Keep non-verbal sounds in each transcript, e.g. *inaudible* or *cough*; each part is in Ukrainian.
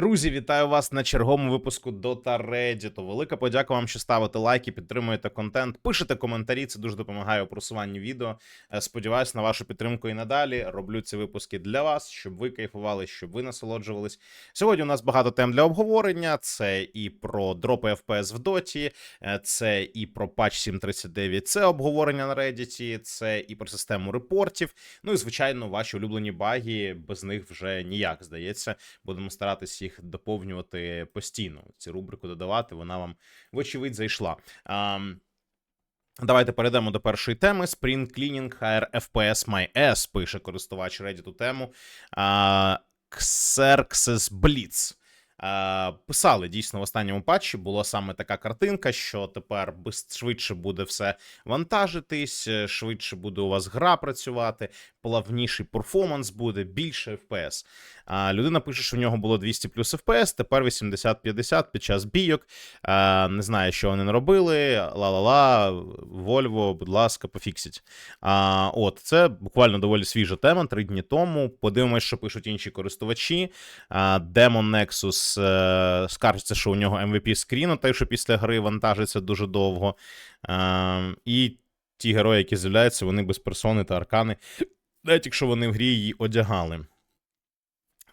Друзі, вітаю вас на черговому випуску Dota Reddit. Велика подяка вам, що ставите лайки, підтримуєте контент, пишете коментарі. Це дуже допомагає у просуванні відео. Е, Сподіваюсь на вашу підтримку і надалі. Роблю ці випуски для вас, щоб ви кайфували, щоб ви насолоджувались. Сьогодні у нас багато тем для обговорення. Це і про дропи FPS в Доті, е, це і про патч 739, це обговорення на Reddit, це і про систему репортів. Ну і звичайно, ваші улюблені баги. Без них вже ніяк здається. Будемо старатися їх доповнювати постійно. Цю рубрику додавати. Вона вам, вочевидь, зайшла. Ам, Давайте перейдемо до першої теми. Spring Cleaning HR FPS My S, пише користувач Reddit тему. А, Xerxes Blitz. Писали дійсно в останньому патчі. Була саме така картинка, що тепер швидше буде все вантажитись, швидше буде у вас гра працювати, плавніший перформанс буде, більше FPS. А людина пише, що в нього було 200 плюс FPS, тепер 80-50 під час бійок. А, не знаю, що вони наробили. Ла-ла-ла, Volvo, будь ласка, пофіксіть. А, от, це буквально доволі свіжа тема, три дні тому. Подивимось, що пишуть інші користувачі. А, Demon Nexus е, скаржиться, що у нього MVP скріну, той, що після гри вантажиться дуже довго. А, і ті герої, які з'являються, вони без персони та аркани, навіть якщо вони в грі її одягали.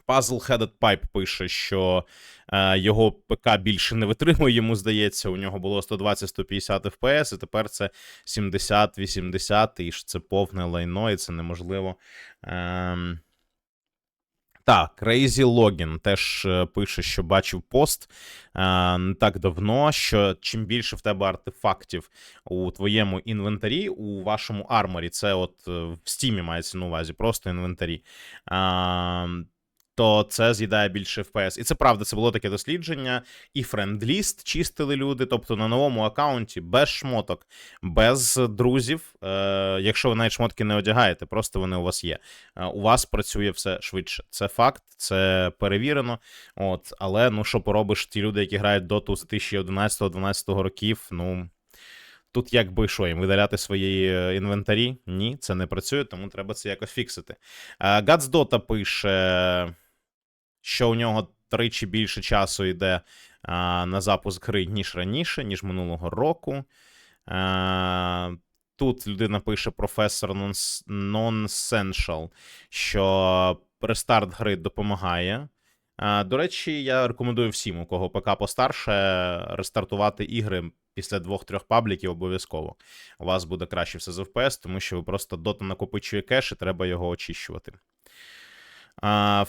Puzzle Headed Pipe пише, що е, його ПК більше не витримує, йому здається. У нього було 120-150 FPS, і тепер це 70-80, і це повне лайно, і це неможливо. Ем... Так, Crazy Login теж е, пише, що бачив пост е, не так давно, що чим більше в тебе артефактів у твоєму інвентарі, у вашому арморі, це от е, в стімі мається на увазі, просто інвентарі. Е, то це з'їдає більше FPS. І це правда, це було таке дослідження. І френдліст чистили люди. Тобто на новому аккаунті без шмоток, без друзів. Е, якщо ви навіть шмотки не одягаєте, просто вони у вас є. Е, у вас працює все швидше. Це факт, це перевірено. От, але ну що поробиш, ті люди, які грають доту з 2011-2012 років, ну. Тут якби що їм видаляти свої е, інвентарі? Ні, це не працює, тому треба це якось фіксити. Е, Guts Dota пише, що у нього тричі більше часу йде а, на запуск гри, ніж раніше, ніж минулого року. А, тут людина пише професор Nons- що рестарт гри допомагає. А, до речі, я рекомендую всім, у кого ПК постарше, рестартувати ігри після двох-трьох пабліків обов'язково. У вас буде краще все з FPS, тому що ви просто дота накопичує кеш і треба його очищувати. А,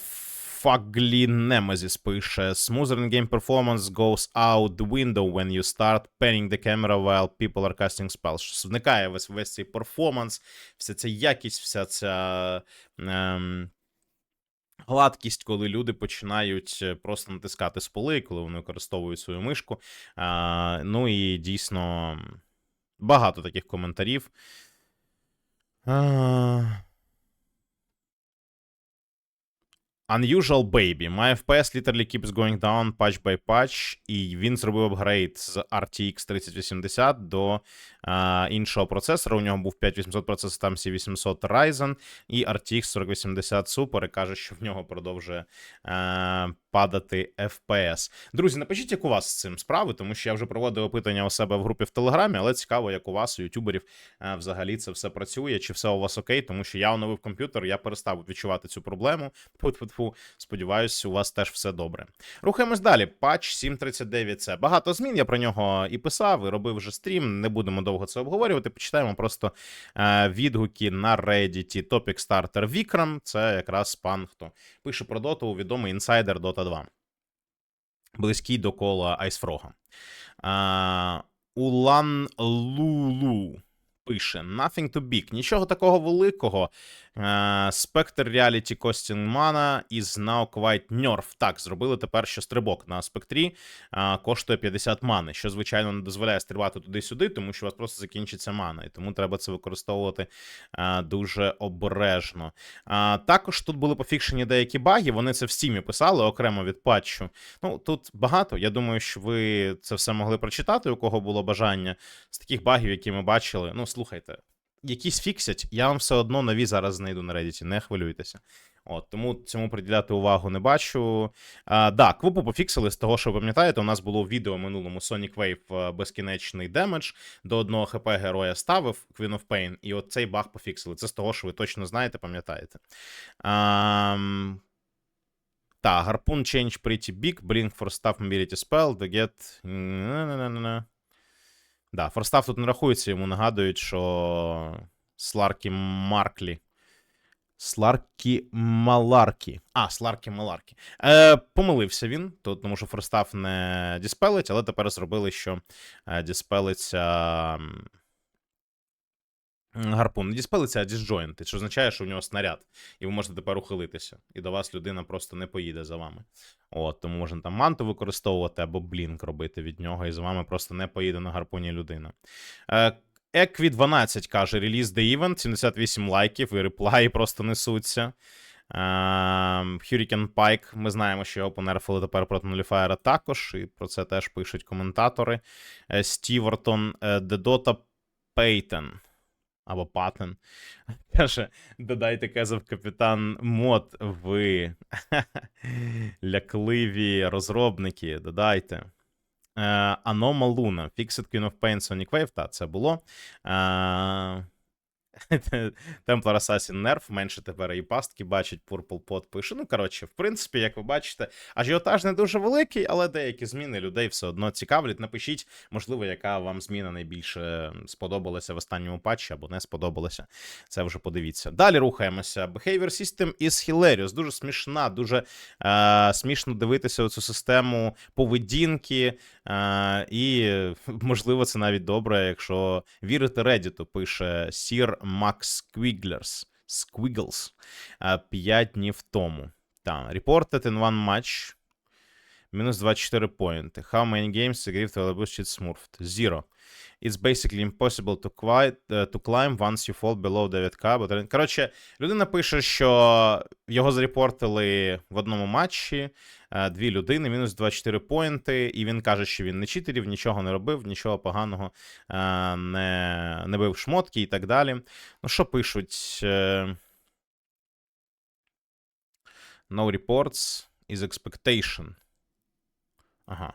Fugly Nemesis пише: Smoother in-game performance goes out the window when you start panning the camera while people are casting spells. Що Зникає весь, весь цей перформанс, вся ця якість, вся ця. Ем... Гладкість, коли люди починають е, просто натискати споли, коли вони використовують свою мишку. А, ну і дійсно багато таких коментарів. А... Unusual Baby. My FPS literally keeps going down patch by patch, і він зробив апгрейд з RTX 3080 до а, іншого процесора. У нього був 5800 процесор, там 7800 Ryzen і RTX 4080 Super, і каже, що в нього продовжує а, падати FPS. Друзі, напишіть, як у вас з цим справи, тому що я вже проводив опитання у себе в групі в Телеграмі, але цікаво, як у вас, у ютуберів, а, взагалі це все працює, чи все у вас окей, тому що я оновив комп'ютер, я перестав відчувати цю проблему. Тьфу-тьфу-тьфу. Сподіваюсь, у вас теж все добре. Рухаємось далі. Патч 739 це багато змін. Я про нього і писав, і робив вже стрім. Не будемо довго це обговорювати. Почитаємо просто е, відгуки на Reddit. Topic Starter Вікрам. Це якраз пан, хто пише про доту, відомий інсайдер Dota 2. Близький до кола Айсфрога. Е, Улан Лулу. Пише Nothing to big. Нічого такого великого. Е, Spectre Reality Costing Mana is now quite nerf. Так, зробили тепер, що стрибок на спектрі е, коштує 50 мани, що, звичайно, не дозволяє стрибати туди-сюди, тому що у вас просто закінчиться мана, і тому треба це використовувати е, дуже обережно. Також тут були пофікшені деякі баги, вони це в стімі писали окремо від патчу. Ну, тут багато. Я думаю, що ви це все могли прочитати, у кого було бажання з таких багів, які ми бачили. Ну, слухайте якісь фіксять, я вам все одно нові зараз знайду на Reddit, не хвилюйтеся. От, тому цьому приділяти увагу не бачу. А, да, квопу пофіксили з того, що ви пам'ятаєте, у нас було в відео минулому Sonic Wave е, безкінечний демедж до одного хп героя ставив Queen of Pain, і от цей баг пофіксили. Це з того, що ви точно знаєте, пам'ятаєте. А, та, Harpoon Change Pretty Big, Blink for Staff Mobility Spell, to get... Да, Форстав тут не рахується, йому нагадують, що Сларкі Марклі. Сларкі Маларкі. А, Сларкі Маларкі. Е, помилився він, то, тому що Форстав не діспелить, але тепер зробили, що е, діспелиться. Гарпун не діспелиться, а дисджойнти, що означає, що в нього снаряд, і ви можете тепер ухилитися. І до вас людина просто не поїде за вами. От, тому можна там манту використовувати або блінк робити від нього, і за вами просто не поїде на гарпуні людина. Е, Екві 12 каже: реліз The Event, 78 лайків, і реплаї просто несуться. Ем, Hurricane Pike, ми знаємо, що його понерфили тепер проти Нуліфаєра також, і про це теж пишуть коментатори. Е, Стівертон, е, Дедота Пейтен. Або Паттен. Каже, додайте казав капітан Мод, ви *laughs* лякливі розробники, додайте. Анома Луна, Fixed Queen of Pain Sonic Wave, та це було. *laughs* Templar Assassin Nerf, менше тепер і пастки бачить, Purple Pot пише. Ну, коротше, в принципі, як ви бачите, ажіотаж не дуже великий, але деякі зміни людей все одно цікавлять. Напишіть, можливо, яка вам зміна найбільше сподобалася в останньому патчі або не сподобалася. Це вже подивіться. Далі рухаємося. Behavior System is hilarious. Дуже смішна, дуже е, смішно дивитися цю систему поведінки. Е, і, *laughs* можливо, це навіть добре, якщо вірити Reddit, пише Sir Max Squigglers. Squiggles. 5 днів тому. Так, reported in one match. Мінус 24 поінти. How many games the Grift will cheat smurfed? Zero. It's basically impossible to, quite, uh, to climb once you fall below 9k. But... Коротше, людина пише, що його зарепортили в одному матчі. Е, Дві людини, мінус 24 поінти, і він каже, що він не читерів, нічого не робив, нічого поганого е, не, не бив шмотки і так далі. Ну, що пишуть? Е, No reports is expectation. Ага.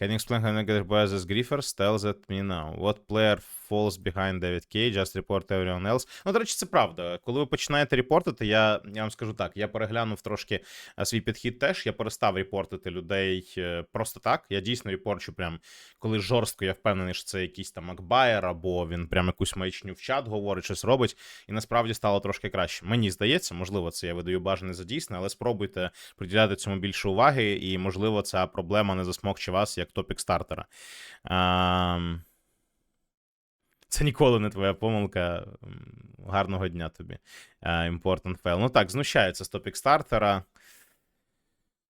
Can you explain how negative biases Griffers? Tell that me now. What player falls behind David K? Just report everyone else. Ну, до речі, це правда. Коли ви починаєте репортити, я, я вам скажу так, я переглянув трошки е, свій підхід теж. Я перестав репортити людей е, просто так. Я дійсно репорчу прям, коли жорстко я впевнений, що це якийсь там Макбайер, або він прям якусь маячню в чат говорить, щось робить. І насправді стало трошки краще. Мені здається, можливо, це я видаю бажане за дійсне, але спробуйте приділяти цьому більше уваги, і, можливо, ця проблема не засмокче вас як топік стартера. Ем, Це ніколи не твоя помилка. Гарного дня тобі. Е, Important fail. Ну так, знущаються з топік стартера.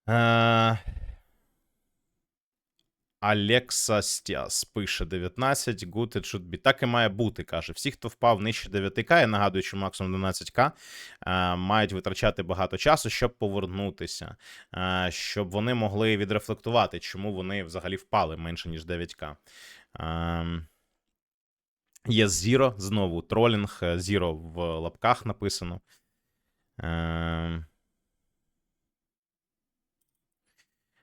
Е, Алекса Стіас пише 19. Good it should be. Так і має бути, каже. Всі, хто впав нижче 9К, я нагадую, що максимум 12К, е, мають витрачати багато часу, щоб повернутися, щоб вони могли відрефлектувати, чому вони взагалі впали менше, ніж 9К. Е, Є Zero, знову тролінг, е, Zero в лапках написано. Е,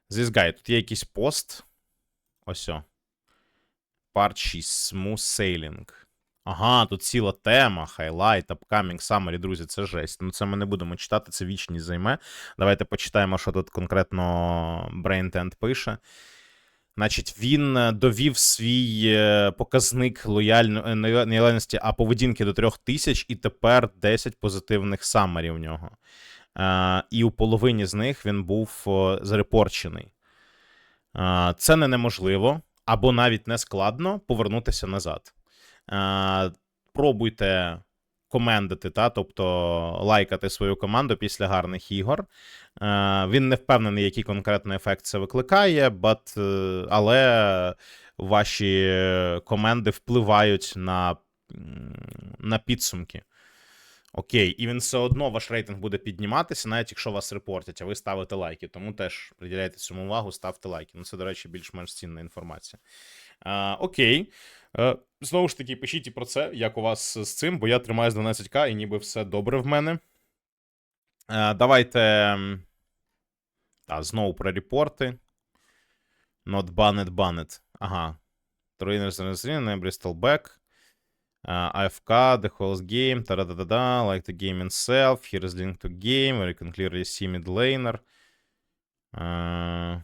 This guy, тут є якийсь пост. Ось. Part 6. Smooth Sailing. Ага, тут ціла тема. Highlight, Upcoming, Summary, друзі, це жесть. Ну, це ми не будемо читати, це вічність займе. Давайте почитаємо, що тут конкретно BrainTent пише. Значить, він е, довів свій е, показник лояльно, не лояльності, а поведінки до 3000, і тепер 10 позитивних самарів в нього. Е, і у половині з них він був зарепорчений. Це не неможливо, або навіть не складно повернутися назад. Пробуйте комендити, та, тобто лайкати свою команду після гарних ігор. Е, Він не впевнений, який конкретно ефект це викликає, but, е, але ваші коменди впливають на, на підсумки. Окей, і він все одно ваш рейтинг буде підніматися, навіть якщо вас репортять, а ви ставите лайки. Тому теж приділяйте цьому увагу, ставте лайки. Ну, це, до речі, більш-менш цінна інформація. А, окей. Е, знову ж таки, пишіть і про це, як у вас з цим, бо я тримаю з 12к і ніби все добре в мене. Е, давайте. Та, знову про репорти. Not banned, banned. Ага. Trainers and Bristol Back. Uh, AFK, the whole game, та-да-да-да, like the game itself, here is link to game, where can clearly see mid laner. Uh...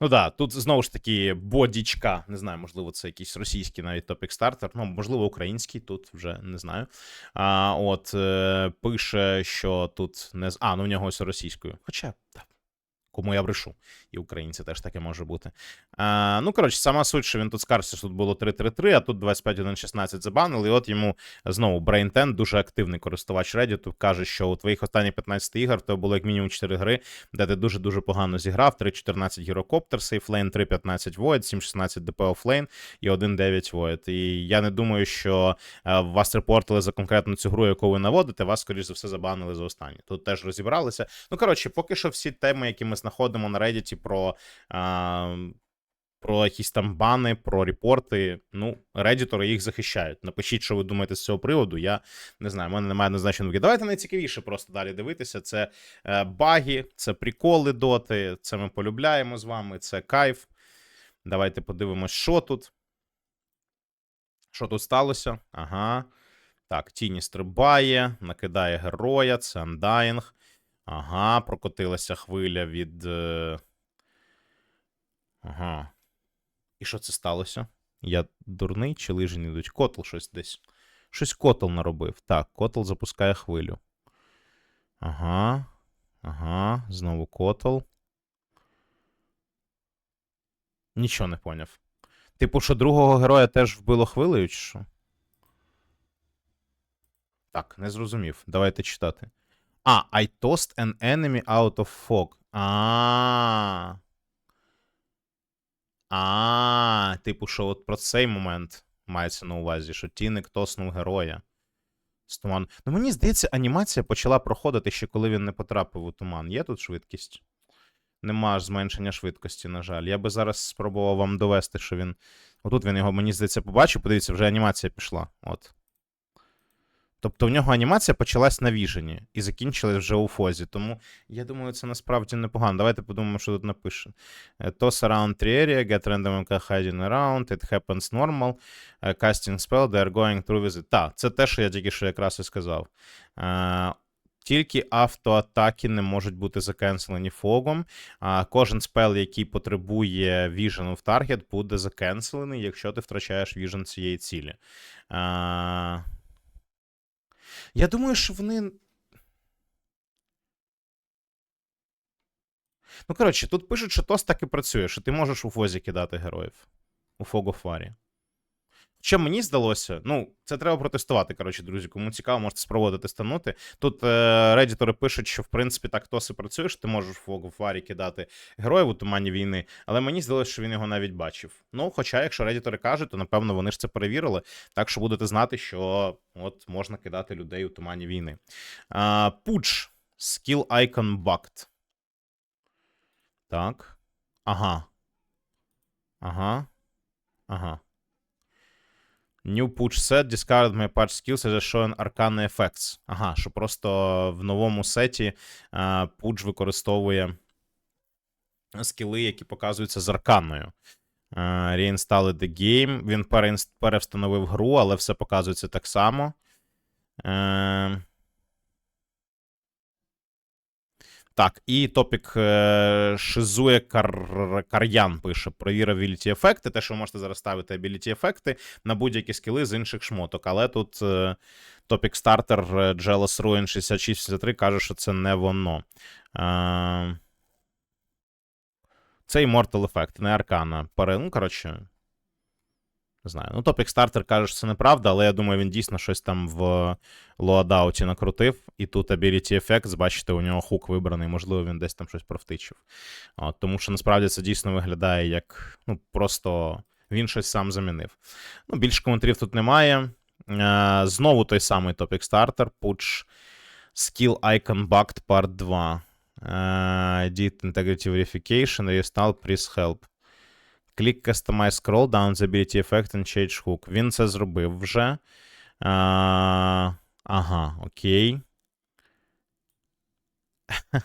Ну да, тут знову ж таки бодічка. Не знаю, можливо, це якийсь російський навіть топік стартер. Ну, можливо, український, тут вже не знаю. А, От е, пише, що тут не з. А, ну в нього ось російською. Хоча, так. Кому я брешу, і українці теж таке може бути. А, Ну, коротше, сама суть, що він тут скаржився, що тут було 3-3-3, а тут 25-1-16 забанили. І от йому знову Brain дуже активний користувач Reddit, каже, що у твоїх останніх 15 ігор то було як мінімум 4 гри, де ти дуже-дуже погано зіграв. 3-14 Гірокоптер, Сейфлейн, 3-15 Void, 7-16 ДП Офлейн і 1-9 Void. І я не думаю, що е, вас репортили за конкретну цю гру, яку ви наводите, вас, скоріш за все, забанили за останні. Тут теж розібралися. Ну, коротше, поки що всі теми, які ми знаходимо на Reddit про. А, про якісь там бани, про репорти. Ну, редітори їх захищають. Напишіть, що ви думаєте з цього приводу. Я не знаю, в мене немає однозначно думки. Давайте найцікавіше просто далі дивитися. Це е, баги, це приколи доти, це ми полюбляємо з вами, це кайф. Давайте подивимось, що тут. Що тут сталося? Ага. Так, Тіні стрибає, накидає героя, це Undying. Ага, прокотилася хвиля від. Е, ага. І що це сталося? Я дурний чи лижі йдуть? Котл щось десь. Щось котл наробив. Так, котл запускає хвилю. Ага. Ага, знову котл. Нічого не поняв. Типу, що другого героя теж вбило хвилею, чи що? Так, не зрозумів. Давайте читати. А, I tossed an enemy out of fog. А. А, типу, що от про цей момент мається на увазі, що Тіник тоснув героя. З туману. Ну, мені здається, анімація почала проходити ще коли він не потрапив у туман. Є тут швидкість? Нема зменшення швидкості, на жаль. Я би зараз спробував вам довести, що він. Отут він його, мені здається, побачив. Подивіться, вже анімація пішла. От. Тобто в нього анімація почалась на віжені і закінчилась вже у фозі. Тому я думаю, це насправді непогано. Давайте подумаємо, що тут напише. Toss around 3 area, get random MK hiding around, it happens normal. Casting spell, they are going through with it. Так, це те, що я тільки що якраз і сказав. Тільки автоатаки не можуть бути закенселені фогом. А Кожен спел, який потребує віжену в таргет, буде закенселений, якщо ти втрачаєш віжен цієї цілі. А... Я думаю, що вони. Ну, коротше, тут пишуть, що ТОС так і працює, що ти можеш у Фозі кидати героїв у Фогофарі. Що мені здалося, ну, це треба протестувати. Коротше, друзі. Кому цікаво, можете спробувати тестанути. Тут е, редітори пишуть, що в принципі так тоси працює, що ти можеш в фарі кидати героїв у тумані війни, але мені здалося, що він його навіть бачив. Ну, хоча, якщо редітори кажуть, то напевно вони ж це перевірили. Так що будете знати, що от можна кидати людей у тумані війни. Пуч. Skill Icon Bugged. Так. Ага. Ага. Ага. New Push Set, discard my patch skills as showing Arcana Effects. Ага, що просто в новому сеті пуч використовує скіли, які показуються з арканою. Reinstall the game. Він перевстановив гру, але все показується так само. Uh, Так, і топік е, Шизує Кар... Кар'ян пише: провір ability ефекти. Те, що ви можете зараз ставити ability ефекти на будь-які скіли з інших шмоток. Але тут е, топік стартер Jealous Ruin 6663 каже, що це не воно. Е, це Immortal Effect, не Аркана. Ну, коротше. Не знаю. Ну, Topic Starter каже, це неправда, але я думаю, він дійсно щось там в лоадауті накрутив. І тут Ability Effects, бачите, у нього хук вибраний, можливо, він десь там щось провтичив. От, Тому що насправді це дійсно виглядає як ну, просто він щось сам замінив. Ну, Більше коментарів тут немає. Знову той самий Topic Starter, Push Skill Icon Bugged Part 2. Uh, Edit Integrity Verification, Restyle, Please Help. Click Customize Scroll, Down the Ability Effect and Change Hook. Він це зробив вже. А, Ага, окей. *laughs*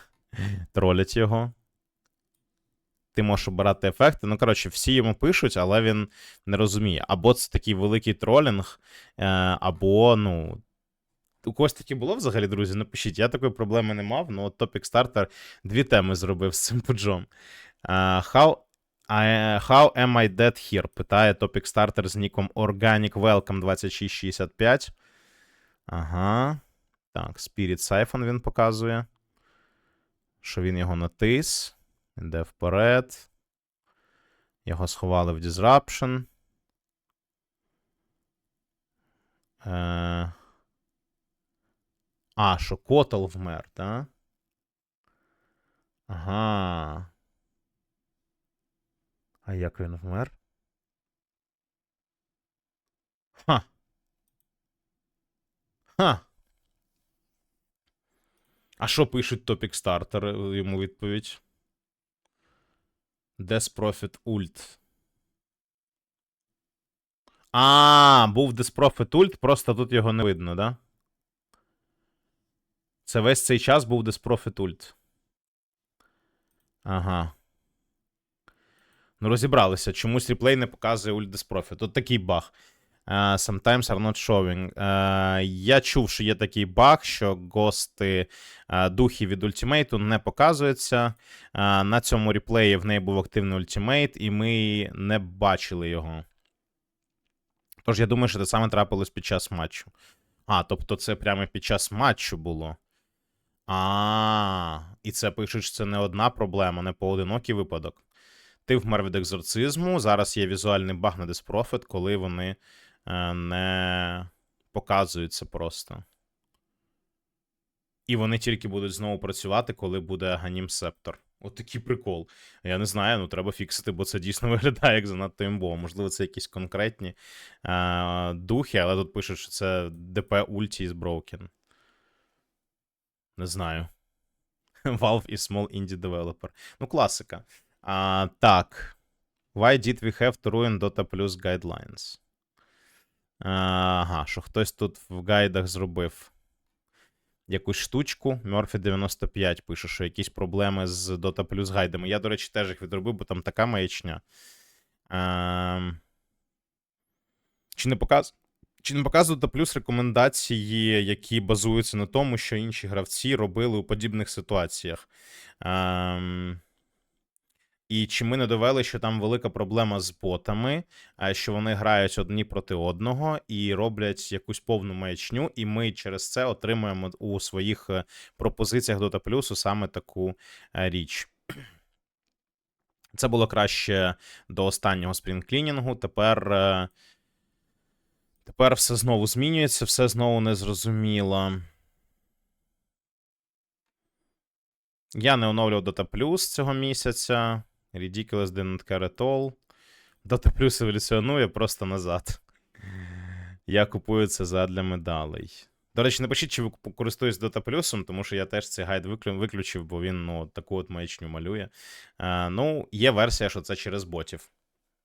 Тролять його. Ти можеш обирати ефекти. Ну, коротше, всі йому пишуть, але він не розуміє. Або це такий великий тролінг, е, або, ну. У когось таке було взагалі, друзі? Напишіть, я такої проблеми не мав, от Topic Starter дві теми зробив з цим пуджом. Е, how, how am I dead here? Питає Topic Starter з ніком Organic Welcome 2665. Ага. Так, Spirit Siphon він показує. Що він його натис. Іде вперед. Його сховали в Disruption. Е... А, що Котл вмер, так? Ага. А як він вмер? Ха. Ха. А що пишуть Topic Starter йому відповідь? Death Prophet Ult. А, був Death Prophet Ult, просто тут його не видно, да? Це весь цей час був Death Prophet Ult. Ага. Ну, розібралися. Чомусь реплей не показує Death Prophet. Тут такий баг. Uh, sometimes are not showing. Uh, я чув, що є такий баг, що гости uh, духи від ультимейту не показуються. Uh, на цьому реплеї в неї був активний ультимейт, і ми не бачили його. Тож я думаю, що це саме трапилось під час матчу. А, тобто це прямо під час матчу було. А, і це пишуть, що це не одна проблема, не поодинокий випадок. Ти вмер від екзорцизму. Зараз є візуальний баг на Disprofit, коли вони е, не показуються просто. І вони тільки будуть знову працювати, коли буде Ганім Септор. От такий прикол. Я не знаю, ну треба фіксити, бо це дійсно *laughs* виглядає як занадто імбово. Можливо, це якісь конкретні е, духи, але тут пишуть, що це ДП Ulti is broken. Не знаю. *laughs* Valve is small indie developer. Ну, класика. А, так. Why did we have to ruin Dota Plus guidelines? Ага, що хтось тут в гайдах зробив якусь штучку. Murphy 95 пише, що якісь проблеми з Dota Plus гайдами. Я, до речі, теж їх відробив, бо там така маячня. А, чи не показ... Чи не Dota Plus рекомендації, які базуються на тому, що інші гравці робили у подібних ситуаціях? А, і чи ми не довели, що там велика проблема з ботами, що вони грають одні проти одного і роблять якусь повну маячню, і ми через це отримуємо у своїх е, пропозиціях Dota Plus саме таку е, річ. Це було краще до останнього спрінклінінгу. Тепер, е, тепер все знову змінюється, все знову незрозуміло. Я не оновлював Dota Plus цього місяця. Ridiculous didn't care at all. Dota Plus еволюціонує просто назад. Я купую це задля медалей. До речі, напишіть, чи ви користуєтесь Dota Plus, тому що я теж цей гайд виключив, бо він ну, таку от маячню малює. А, ну, є версія, що це через ботів.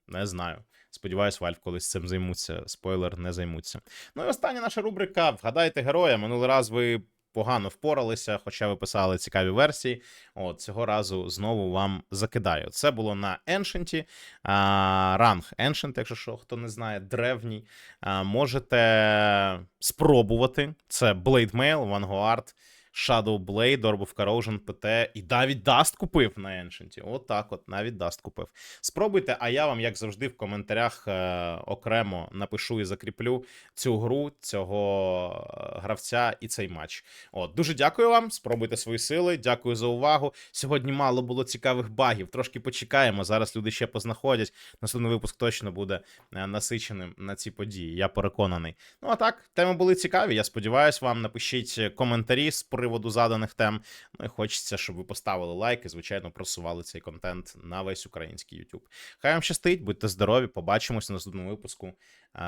Не знаю. Сподіваюсь, Valve колись цим займуться. Спойлер, не займуться. Ну і остання наша рубрика. Вгадайте героя. Минулий раз ви погано впоралися, хоча ви писали цікаві версії. От цього разу знову вам закидаю. Це було на Ancient, а, ранг Ancient, якщо що, хто не знає, древній. А, можете спробувати. Це Blade Mail, Vanguard, Shadow Blade, Orb of Corrosion, PT, і навіть Dust купив на Ancient. От так от, навіть Dust купив. Спробуйте, а я вам, як завжди, в коментарях е, окремо напишу і закріплю цю гру, цього е, гравця і цей матч. От, дуже дякую вам. Спробуйте свої сили. Дякую за увагу. Сьогодні мало було цікавих багів. Трошки почекаємо. Зараз люди ще познаходять. Наступний випуск точно буде е, насиченим на ці події. Я переконаний. Ну а так, теми були цікаві. Я сподіваюся, вам напишіть коментарі з приводу заданих тем. Ну і хочеться, щоб ви поставили лайк і, звичайно, просували цей контент на весь український YouTube. Хай вам щастить, будьте здорові. побачимось в наступному випуску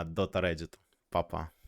Дота Dota Reddit. Па-па.